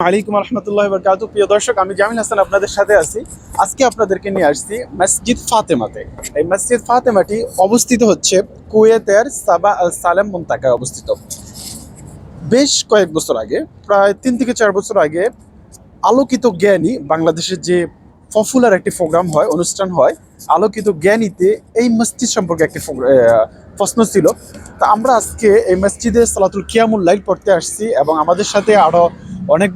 আলাইকুম রহমতুল্লাহ বরকাত। প্রিয় দর্শক, আমি জামিল হাসান আপনাদের সাথে আছি। আজকে আপনাদেরকে নিয়ে আসছি মসজিদ ফাতেমাতে। এই মসজিদ ফাতেমাটি অবস্থিত হচ্ছে কুয়েতের সাবা আল সালেম মুন্তাকায় অবস্থিত। বেশ কয়েক বছর আগে, প্রায় তিন থেকে চার বছর আগে, আলোকিত জ্ঞানী বাংলাদেশের যে পপুলার একটি প্রোগ্রাম হয়, অনুষ্ঠান হয়, আলোকিত জ্ঞানীতে এই মসজিদ সম্পর্কে একটি প্রশ্ন ছিল। তা আমরা আজকে এই মসজিদে সালাতুল কিয়ামুল লাইল পড়তে আসছি এবং আমাদের সাথে আরও অনেক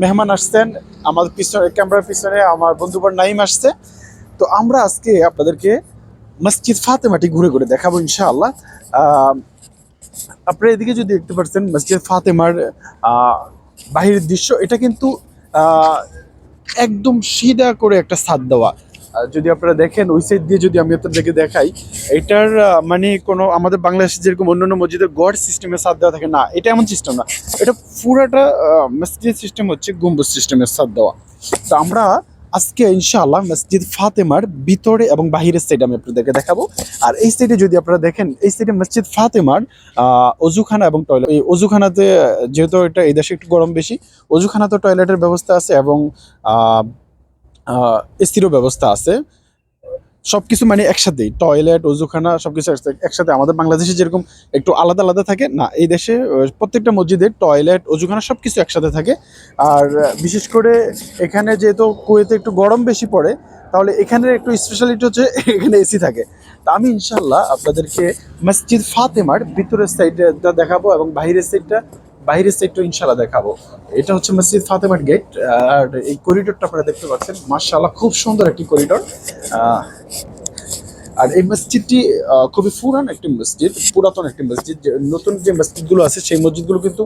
মেহমান আসছেন। আমাদের পিছনে, ক্যামেরার পিছনে আমার বন্ধুবার নাইম আসছে। তো আমরা আজকে আপনাদেরকে মসজিদ ফাতেমাটি ঘুরে ঘুরে দেখাবো ইনশাআল্লাহ। আপনারা এদিকে যদি দেখতে পাচ্ছেন মসজিদ ফাতেমার বাহিরের দৃশ্য, এটা কিন্তু একদম সিধা করে একটা সাদ দেওয়া। যদি আপনারা দেখেন, ওই সাইড দিয়ে যদি আমি আপনাদেরকে দেখাই, এটার মানে কোনো আমাদের বাংলাদেশে যেরকম অন্যান্য মসজিদের গড় সিস্টেমে ছাদ দেওয়া থাকে, না, এটা এমন সিস্টেম না। এটা পুরাটা মসজিদ সিস্টেম হচ্ছে গম্বুজ সিস্টেমের ছাদ দেওয়া। তো আমরা আজকে ইনশাআল্লাহ মসজিদ ফাতেমার ভিতরে এবং বাহিরের সাইড আমি আপনাদেরকে দেখাবো। আর এই সাইডে যদি আপনারা দেখেন, এই সাইডে মসজিদ ফাতেমার অজুখানা এবং টয়লেট এই অজুখানাতে, যেহেতু এটা এই দেশে একটু গরম বেশি অজুখানাতে টয়লেটের ব্যবস্থা আছে এবং এসিরও ব্যবস্থা আছে। সব কিছু মানে একসাথেই, টয়লেট, অজুখানা, সবকিছু একসাথে- একসাথে। আমাদের বাংলাদেশে যেরকম একটু আলাদা আলাদা থাকে, না, এই দেশে প্রত্যেকটা মসজিদে টয়লেট ওজুখানা সব কিছু একসাথে থাকে। আর বিশেষ করে এখানে যেহেতু কুয়েতে একটু গরম বেশি পড়ে, তাহলে এখানে একটু স্পেশালিটি হচ্ছে, এখানে এসি থাকে। তা আমি ইনশাল্লাহ আপনাদেরকে মসজিদ ফাতেমার ভিতরের সাইডটা দেখাবো এবং বাইরের সাইডটা বাইরের সাইডটা ইনশাল্লাহ দেখাবো। এটা হচ্ছে মসজিদ ফাতেমার গেট আর এই করিডোরটা আপনারা দেখতে পাচ্ছেন। মার্শাল্লাহ খুব সুন্দর একটি করিডোর আর এই মসজিদটি খুবই পুরান একটি মসজিদ, পুরাতন একটি মসজিদ। নতুন যে মসজিদগুলো আছে, সেই মসজিদগুলো কিন্তু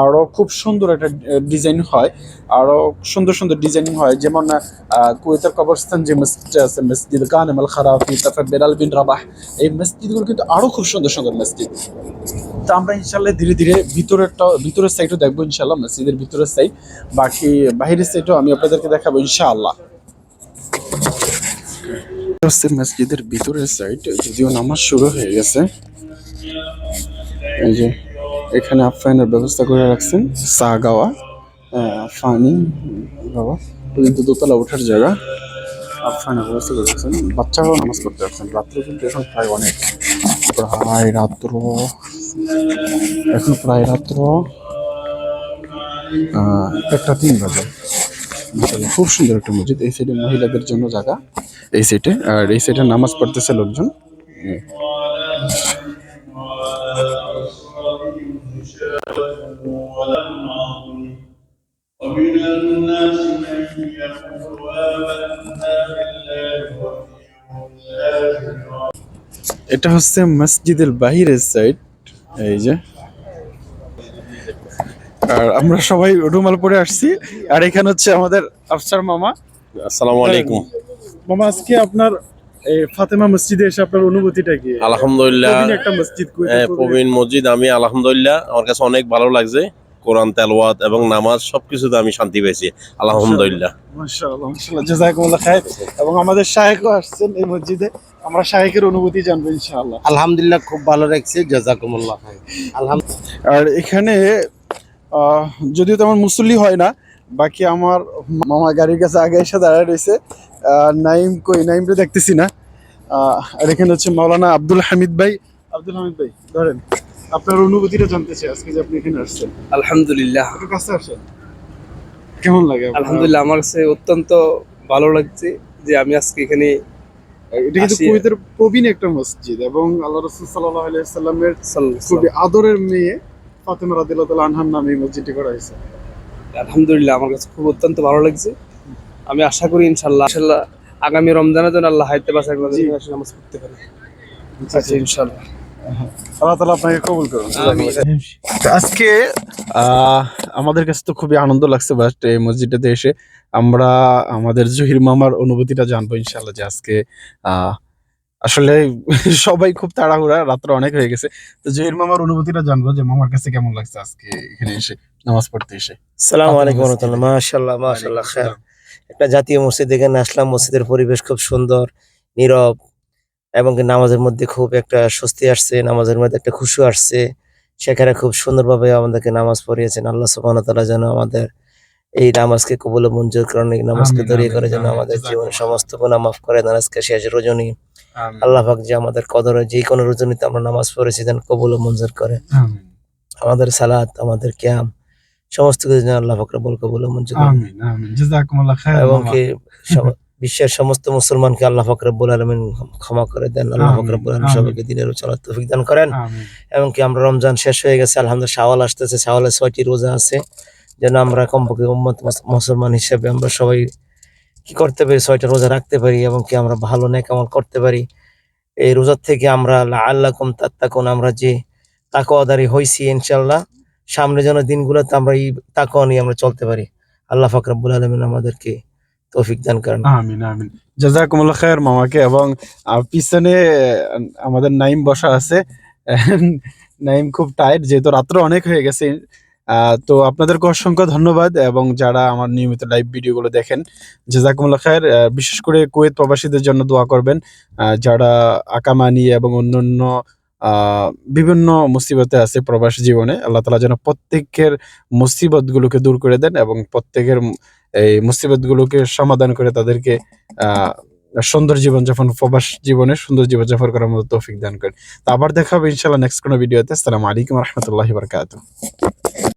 আরও খুব সুন্দর একটা ডিজাইন হয়। আরও সুন্দর সুন্দর ডিজাইনিং হয়। যেমন কুয়েতের কবরস্থান যে মসজিদটা আছে, মসজিদ কানেম আল খারাফি, তারপর বেলাল বিন রাবাহ, এই মসজিদগুলো কিন্তু আরও খুব সুন্দর সুন্দর মসজিদ। তো আমরা ইনশাল্লাহ ধীরে ধীরে ভিতরেরটা ভিতরের সাইডও দেখব ইনশাল্লাহ মসজিদের ভিতরের সাইড বাকি বাহিরের সাইডও আমি আপনাদেরকে দেখাবো ইনশাআল্লাহ। হচ্ছে মসজিদের ভিতরের সাইড যদিও নামাজ শুরু হয়ে গেছে। এই যে, এখানে আফাইনের ব্যবস্থা করে রাখছেন। চা গাওয়া পানি বাবা কিন্তু দোতলা ওঠার জায়গা। আফাইনের ব্যবস্থা করে রাখছেন। বাচ্চারাও নামাজ পড়তে পারছেন রাত্রে কিন্তু এখন প্রায় অনেক। প্রায় রাত্র, এখন প্রায় রাত্র একটা তিন বাজে। খুব সুন্দর একটা মসজিদ। এই সাইডে মহিলাদের জন্য জায়গা। এই সাইডে আর এই সাইডে নামাজ পড়তেছে লোকজন হুম। ومن الناس من يقول آمنا بالله واليوم الآخر এটা হচ্ছে মসজিদের বাহিরের সাইড এই যে আর আমরা সবাই রুমাল পরে আসছি আর এখানে হচ্ছে আমাদের আফসার মামা আসসালামু আলাইকুম মামা আজকে আপনার এই ফাতেমা মসজিদে এসে আপনার অনুভূতিটা কি? আলহামদুলিল্লাহ একটা মসজিদ হ্যাঁ, প্রবীণ। মসজিদ আমি আলহামদুলিল্লাহ আমার কাছে অনেক ভালো লাগছে। কোরআন তেলাওয়াত এবং নামাজ সবকিছুতে আমি শান্তি পেয়েছি। আলহামদুলিল্লাহ। মাশাআল্লাহ মাশাআল্লাহ জাযাকুমুল্লাহ খায়ের এবং আমাদের শায়েখও আসছেন এই মসজিদে। আমরা শায়েখের অনুভূতি জানব ইনশাআল্লাহ। আলহামদুলিল্লাহ খুব ভালো লাগছে জাজাকুমুল্লাহ আলহামদুলিল্লাহ। আর এখানে আহ, যদিও তেমন মুসল্লি হয় না বাকি আমার মামা গাড়ির কাছে আগে এসে দাঁড়ায় রয়েছে নাইম কই? নাইমটা দেখতেছি না। আর এখানে হচ্ছে মাওলানা আব্দুল হামিদ ভাই। আব্দুল হামিদ ভাই ধরেন আপনার অনুভূতিটা জানতে চাই আজকে যে আপনি এখানে আসছেন। আলহামদুলিল্লাহ। একটু কাছে আসেন। কেমন লাগে আলহামদুলিল্লাহ আমার কাছে অত্যন্ত ভালো লাগছে যে আমি আজকে এখানে এটা কিন্তু। কুয়েতের প্রবীণ একটা মসজিদ এবং আল্লাহ রসুল সাল্লাহ আলাইসাল্লামের খুবই আদরের মেয়ে ফাতেমা রাদিল্লাহ আনহার নামে এই মসজিদটি করা হয়েছে। আলহামদুলিল্লাহ আমার কাছে খুব অত্যন্ত ভালো লাগছে। আমি আশা করি ইনশাল্লাহ ইনশাল্লাহ আগামী রমজানের জন্য আল্লাহ হাইতে বাসা জি। নামাজ পড়তে পারি। আচ্ছা ইনশাল্লাহ আল্লাহ তালা আপনাকে কবুল করুন তো আজকে আমাদের কাছে তো খুবই আনন্দ লাগছে বাট এই মসজিদটাতে এসে আমরা আমাদের জহির মামার অনুভূতিটা জানব ইনশাল্লাহ যে আজকে আহ, আসলে সবাই খুব তাড়াহুড়া রাত্র অনেক হয়ে গেছে। তো জহির মামার অনুভূতিটা জানব যে মামার কাছে কেমন লাগছে আজকে এখানে এসে নামাজ পড়তে এসে। সালাম আলাইকুম। রহমতুল্লাহ মাশাল্লাহ একটা জাতীয় মসজিদ এখানে আসলাম। মসজিদের পরিবেশ খুব সুন্দর নীরব এবং নামাজের মধ্যে খুব একটা স্বস্তি আসছে নামাজের মধ্যে একটা খুশু আসছে। সেখানে খুব সুন্দরভাবে আমাদেরকে নামাজ পড়িয়েছেন। আল্লাহ তাআলা যেন আমাদের এই নামাজকে কবুল মঞ্জুর করেন এই নামাজকে দরিয়ে করে যেন আমাদের। জীবনের সমস্ত গুনাহ মাফ করে দেন। আজকে শেষ রজনী। আল্লাহ পাক যে আমাদের কদরে যে কোনো রজনীতে আমরা নামাজ পড়েছি যেন কবুল মঞ্জুর করে। আমাদের সালাত আমাদের ক্যাম সমস্ত কিছু যেন আল্লাহ পাক রব্বুল কবুল ও মঞ্জুর এবং কি বিশ্বের সমস্ত মুসলমানকে আল্লাহ পাক রব্বুল আলামিন ক্ষমা করে দেন আল্লাহ রব্বুল আলামিন সবাইকে দিনের চলার তৌফিক দান করেন। আমিন। এবং কি আমরা রমজান শেষ হয়ে গেছে আলহামদুলিল্লাহ শাওয়াল আসতেছে শাওয়ালে ছয়টি রোজা আছে। যেন আমরা কমপক্ষে উম্মত মুসলমান হিসেবে আমরা সবাই কি করতে পারি ছয়টা রোজা রাখতে পারি এবং কি আমরা ভালো নেক আমল করতে পারি। এই রোজার থেকে আমরা আল্লাহ কম তাত্তাকুন আমরা যে তাকওয়াদারি হইছি ইনশাল্লাহ সামনে যেন দিনগুলোতে আমরা এই তাকওয়া নিয়ে আমরা চলতে পারি। আল্লাহ ফাকরাবুল আলমিন আমাদেরকে তৌফিক দান করেন। আমিন আমিন। জাজাকুমুল্লাহ খায়ের মামাকে এবং পিছনে আমাদের নাইম বসা আছে। নাইম খুব টায়ার্ড যেহেতু রাত্র অনেক হয়ে গেছে। তো আপনাদেরকে অসংখ্য ধন্যবাদ এবং যারা আমার নিয়মিত লাইভ ভিডিওগুলো দেখেন, জাজাকুমুল্লাহ খায়ের বিশেষ করে কুয়েত প্রবাসীদের জন্য দোয়া করবেন। যারা আকামানি এবং অন্যান্য বিভিন্ন মুসিবতে আছে প্রবাস জীবনে। আল্লাহ তালা যেন প্রত্যেকের মুসিবত গুলোকে দূর করে দেন এবং প্রত্যেকের এই মুসিবত গুলোকে সমাধান করে তাদেরকে সুন্দর জীবনযাপন, প্রবাস জীবনে সুন্দর জীবন যাপন করার মতো তৌফিক দান করেন। তো আবার দেখা হবে ইনশাল্লাহ নেক্সট কোনো ভিডিওতে আসসালামু আলাইকুম রহমতুল্লাহ বারকাত